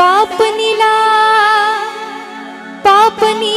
पापनीला पापनी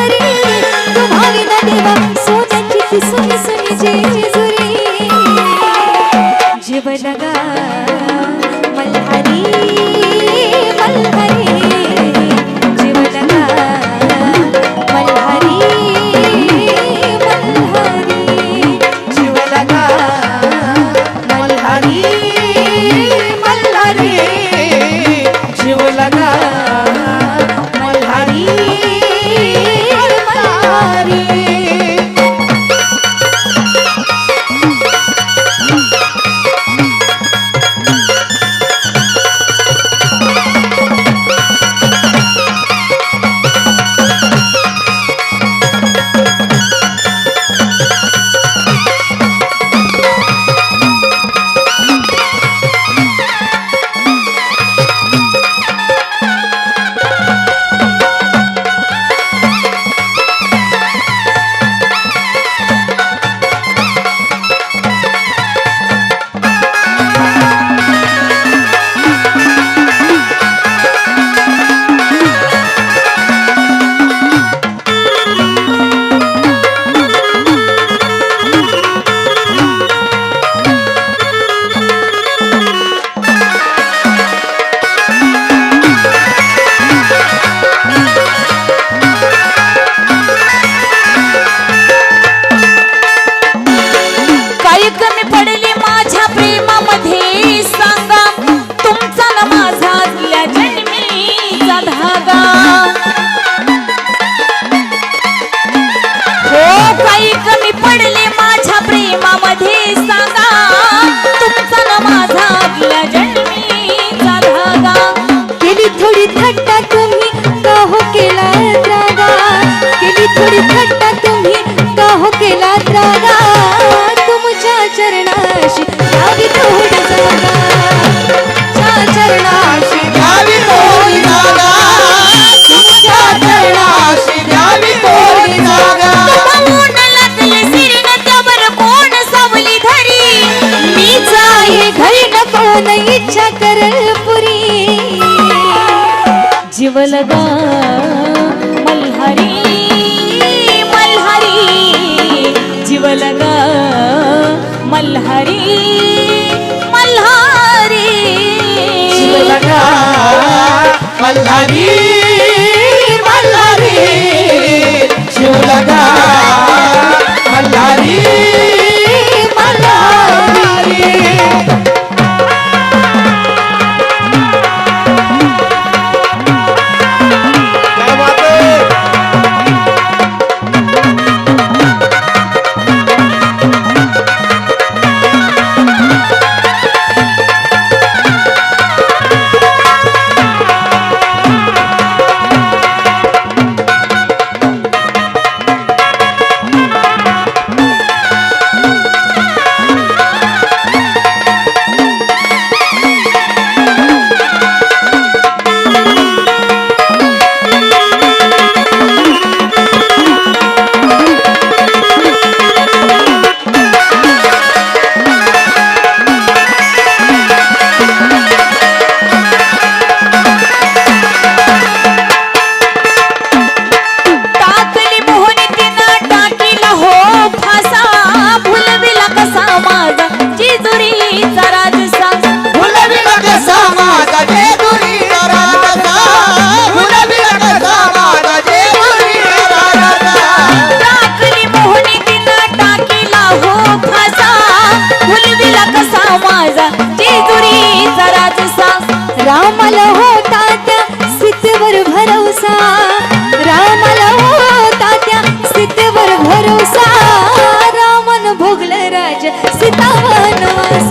मल्हारी मल्हारी जीवलग मल्हारी मल्हारी. जीवलग मल्हारी. राज सीता